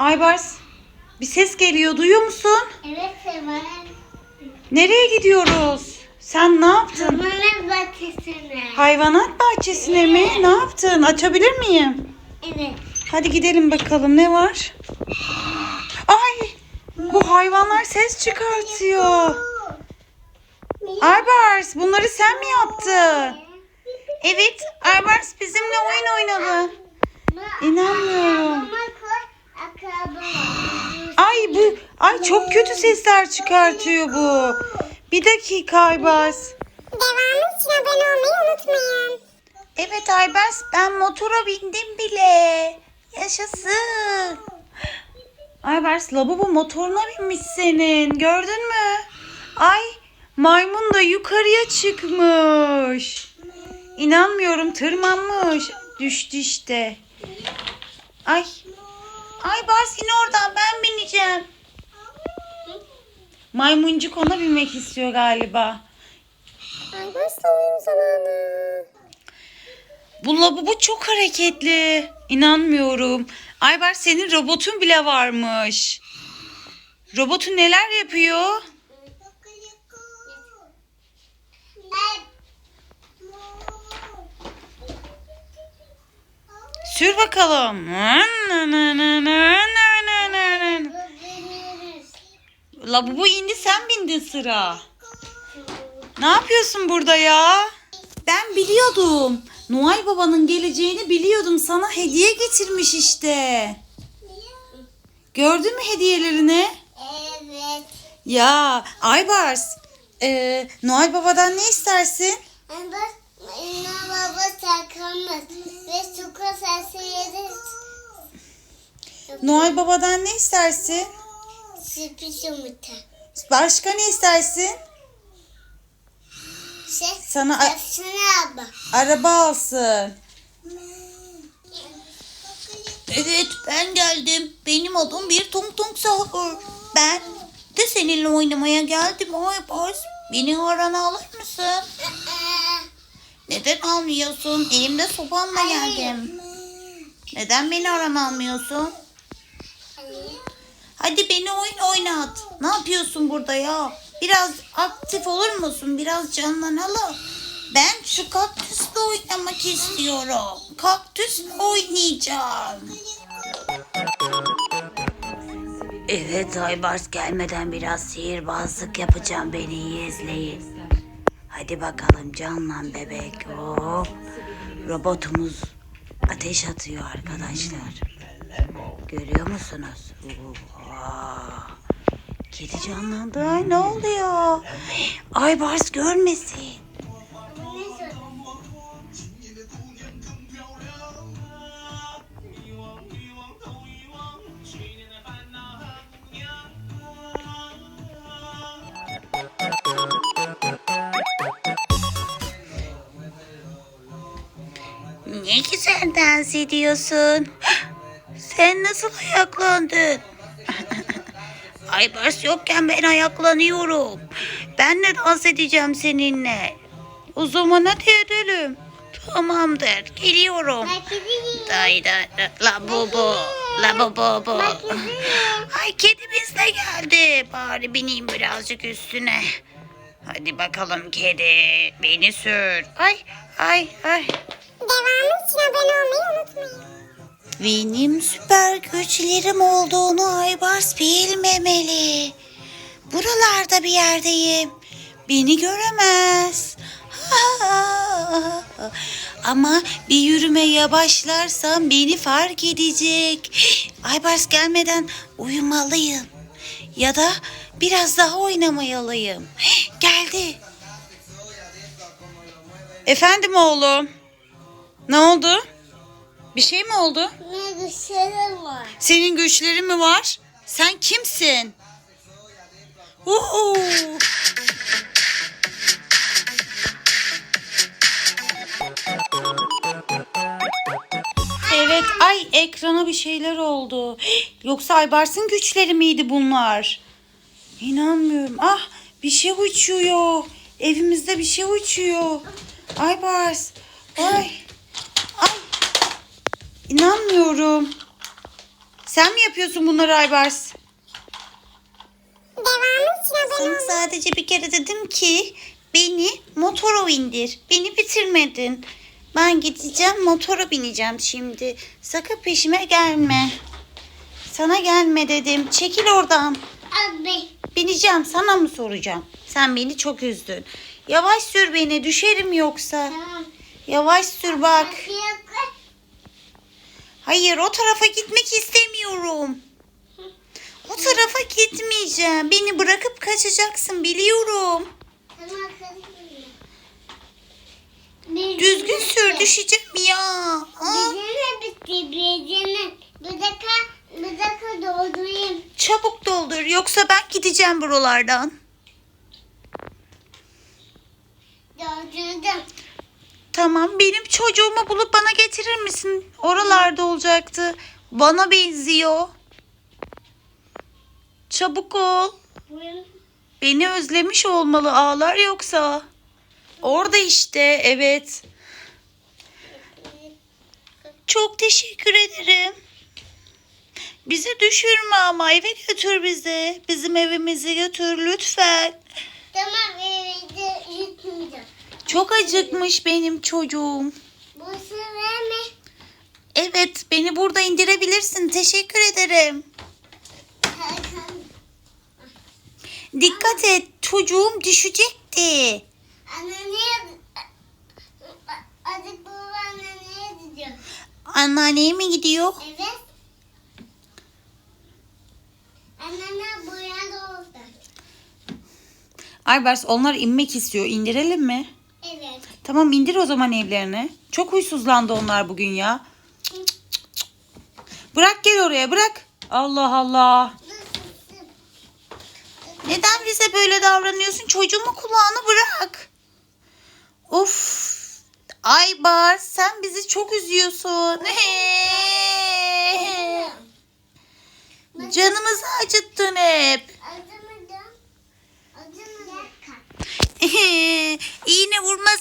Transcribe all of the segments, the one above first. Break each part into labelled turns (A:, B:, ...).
A: Aybars bir ses geliyor duyuyor musun?
B: Evet Seval.
A: Nereye gidiyoruz? Sen ne yaptın?
B: Zamanın bahçesine.
A: Hayvanat bahçesine mi? Ne yaptın? Açabilir miyim?
B: Evet.
A: Hadi gidelim bakalım ne var? Ay bu hayvanlar ses çıkartıyor. Aybars bunları sen mi yaptın? Evet Aybars bizimle oyun oynadı. İnanmıyorum. Ay bu ay çok kötü sesler çıkartıyor bu. Bir dakika Aybars.
B: Devamı için abone olmayı unutmayın.
A: Evet Aybars ben motora bindim bile. Yaşasın. Aybars lavabo motoruna binmiş senin. Gördün mü? Ay maymun da yukarıya çıkmış. İnanmıyorum tırmanmış. Düştü işte. Ay. Aybars in oradan ben bineceğim. Maymuncuk ona binmek istiyor galiba.
B: Aybars oyun zamanı.
A: Bu lavabo çok hareketli. İnanmıyorum. Aybar senin robotun bile varmış. Robotun neler yapıyor? Sür bakalım. Lavabo indi sen bindin sıra. Ne yapıyorsun burada ya? Ben biliyordum. Noel Baba'nın geleceğini biliyordum. Sana hediye getirmiş işte. Gördün mü hediyelerini?
B: Evet.
A: Ya Aybars, e, Noel Baba'dan ne istersin?
B: Aybars, anne baba sakamaz. Ve suka sesi yeriz.
A: Noel Baba'dan ne istersin?
B: Sürpriz yumurta.
A: Başka ne istersin?
B: Şey,
A: Sana a-
B: abla.
A: araba alsın. Evet ben geldim. Benim adım bir tung tung sahur. Ben de seninle oynamaya geldim Aybars. Beni arana alır mısın? Neden almıyorsun? Elimde sopamla geldim. Neden beni aran almıyorsun? Hadi beni oyun oynat. Ne yapıyorsun burada ya? Biraz aktif olur musun? Biraz canlanalım. Ben şu kaktüsle oynamak istiyorum. Kaktüsle oynayacağım. Evet Aybars gelmeden biraz sihirbazlık yapacağım beni iyi izleyin. Hadi bakalım canlan bebek. Hop. Robotumuz ateş atıyor arkadaşlar. Görüyor musunuz? Kedi canlandı. Ay ne oluyor? Ay Bars görmesin. Ne güzel dans ediyorsun. Sen nasıl ayaklandın? Aybars yokken ben ayaklanıyorum. Ben de dans edeceğim seninle. O zaman hadi edelim. Tamamdır. Geliyorum. Day day. La bu bu. La bu bu bu. Ay kedimiz de geldi. Bari bineyim birazcık üstüne. Hadi bakalım kedi. Beni sür. Ay ay ay.
B: Devamı için abone olmayı unutmayın.
A: Benim süper güçlerim olduğunu Aybars bilmemeli. Buralarda bir yerdeyim. Beni göremez. Ama bir yürümeye başlarsam beni fark edecek. Aybars gelmeden uyumalıyım. Ya da biraz daha oynamayalıyım. Geldi. Efendim oğlum. Ne oldu? Bir şey mi oldu?
B: Ne güzelim var.
A: Senin güçlerin mi var? Sen kimsin? Oo. Evet, ay ekrana bir şeyler oldu. Yoksa Aybars'ın güçleri miydi bunlar? İnanmıyorum. Ah, bir şey uçuyor. Evimizde bir şey uçuyor. Aybars. Ay. Ay. İnanmıyorum. Sen mi yapıyorsun bunları Aybars?
B: Devamı için
A: Sana sadece bir kere dedim ki beni motora indir. Beni bitirmedin. Ben gideceğim motora bineceğim şimdi. Sakın peşime gelme. Sana gelme dedim. Çekil oradan.
B: Abi.
A: Bineceğim sana mı soracağım? Sen beni çok üzdün. Yavaş sür beni düşerim yoksa.
B: Tamam.
A: Yavaş sür bak. Hayır o tarafa gitmek istemiyorum. O tarafa gitmeyeceğim. Beni bırakıp kaçacaksın biliyorum. Düzgün sür düşeceğim ya. Aa,
B: Bizimle bitti. Bizimle. Bir dakika. Bir dakika doldurayım.
A: çabuk doldur yoksa ben gideceğim buralardan.
B: Doldurdum.
A: Tamam benim çocuğumu bulup bana getirir misin? Oralarda olacaktı. Bana benziyor. Çabuk ol. Beni özlemiş olmalı ağlar yoksa. Orada işte evet. Çok teşekkür ederim. Bizi düşürme ama eve götür bizi. Bizim evimizi götür lütfen.
B: Tamam evde yutmayacağım.
A: Çok acıkmış benim çocuğum.
B: Bu sefer mi?
A: Evet beni burada indirebilirsin. Teşekkür ederim. Dikkat et çocuğum düşecekti.
B: Anne niye? Azıcık baba anne niye gidiyor?
A: Anneanneye mi gidiyor?
B: Evet. Anne buraya da oldu.
A: Aybars onlar inmek istiyor. İndirelim mi? Tamam indir o zaman evlerine. Çok huysuzlandı onlar bugün ya. Bırak gel oraya bırak. Allah Allah. Neden bize böyle davranıyorsun? Çocuğumun kulağını bırak. Of. Aybar sen bizi çok üzüyorsun. Canımızı acıttın hep.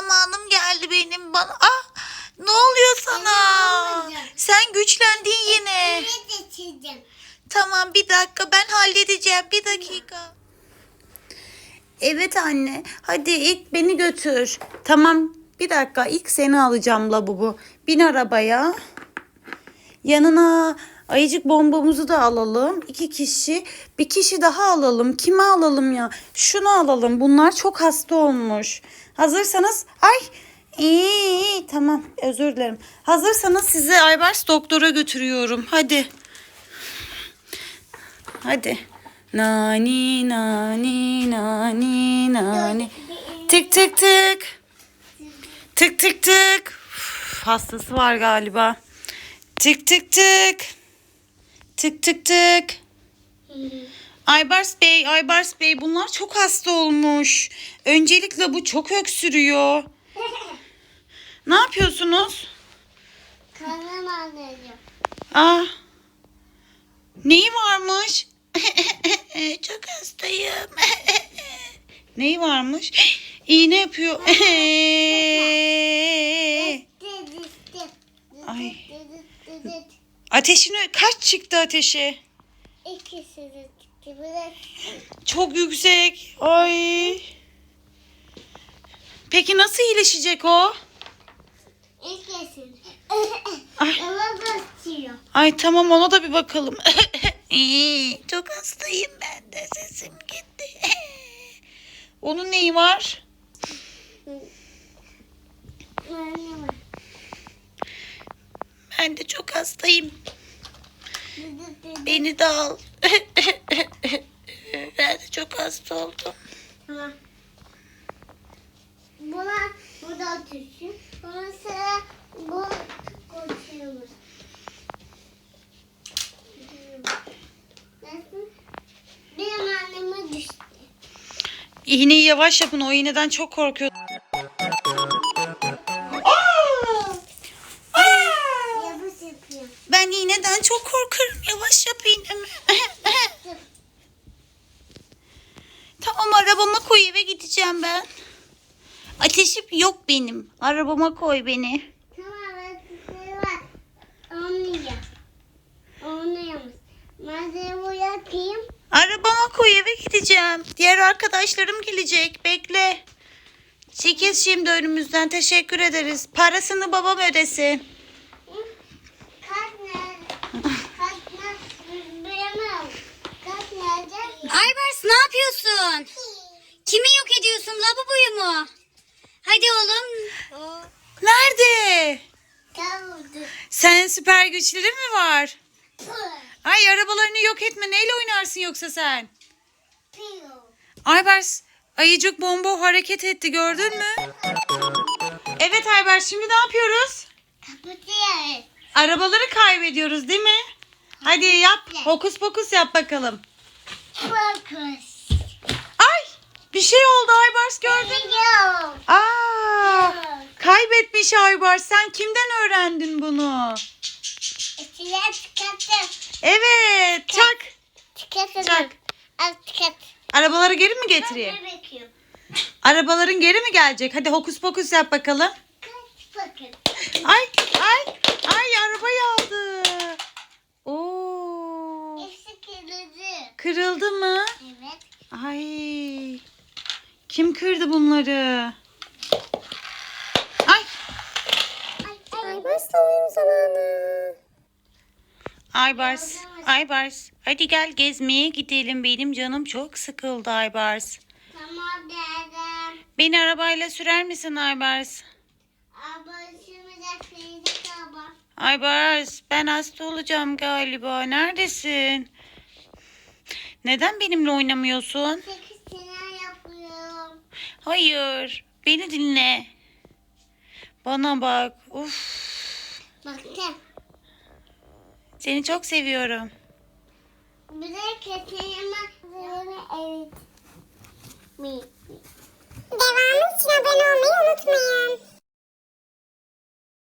A: Zamanım geldi benim bana. Ah, ne oluyor sana? Sen güçlendin yine. Tamam bir dakika ben halledeceğim. Bir dakika. Evet anne. Hadi ilk beni götür. Tamam bir dakika ilk seni alacağım labubu. Bin arabaya. Yanına ayıcık bombamızı da alalım. İki kişi. Bir kişi daha alalım. Kimi alalım ya? Şunu alalım. Bunlar çok hasta olmuş. Hazırsanız ay iyi, tamam özür dilerim. Hazırsanız sizi Aybars doktora götürüyorum. Hadi. Hadi. Nani nani nani nani. Tık tık tık. Tık tık tık. Üf, hastası var galiba. Tık tık tık. Tık tık tık. Aybars Bey, Aybars Bey bunlar çok hasta olmuş. Öncelikle bu çok öksürüyor. Ne yapıyorsunuz?
B: Karnım ağrıyor.
A: Ah. Neyi varmış? Çok hastayım. Neyi varmış? İğne yapıyor. Ay. Ateşini kaç çıktı ateşi?
B: İkisi.
A: Çok yüksek. Ay. Peki nasıl iyileşecek o?
B: İkisi.
A: Ay. Ay tamam ona da bir bakalım. Çok hastayım ben de sesim gitti. Onun neyi var. Ben de çok hastayım. Beni de al. ben de çok hasta oldum.
B: Tamam. Buna burada otursun. Sonra sıra bu koçuyoruz. Nasıl? Benim anneme düştü.
A: İğneyi yavaş yapın. O iğneden çok korkuyor. güneşim yok benim. Arabama koy beni.
B: Tamam. Anlayacağım. Anlayamaz. Malzeme yapayım. Arabama koy eve
A: gideceğim. Diğer arkadaşlarım gelecek. Bekle. Çekil şimdi önümüzden. Teşekkür ederiz. Parasını babam ödesin. Sen süper güçleri mi var? Ay arabalarını yok etme. Neyle oynarsın yoksa sen? Aybars ayıcık bomba hareket etti gördün mü? Evet Aybars şimdi ne yapıyoruz? Arabaları kaybediyoruz değil mi? Hadi yap. Hokus pokus yap bakalım.
B: Fokus.
A: Ay bir şey oldu Aybars gördün mü? Aa kaybetmiş Aybars. Sen kimden öğrendin bunu?
B: İçine tıkattım.
A: Evet çak.
B: Tıkattım.
A: Çak.
B: Al.
A: Arabaları geri mi getireyim?
B: Bekliyorum?
A: Arabaların geri mi gelecek? Hadi hokus pokus yap bakalım.
B: Bakın.
A: Ay ay ay arabayı aldı. Oo.
B: Hepsi kırıldı.
A: Kırıldı mı?
B: Evet.
A: Ay. Kim kırdı bunları? Ay.
B: Ay, ay. Başla oyun zamanı.
A: Aybars. Aybars. Hadi gel gezmeye gidelim. Benim canım çok sıkıldı Aybars.
B: Tamam dedim.
A: Beni arabayla sürer misin Aybars?
B: Da.
A: Aybars ben hasta olacağım galiba. Neredesin? Neden benimle oynamıyorsun?
B: Sekiz sene yapıyorum.
A: Hayır. Beni dinle. Bana bak. Uf.
B: Baktım.
A: Seni çok seviyorum.
B: Bir de köpeğime evet. Mi? Devamı için abone olmayı unutmayın.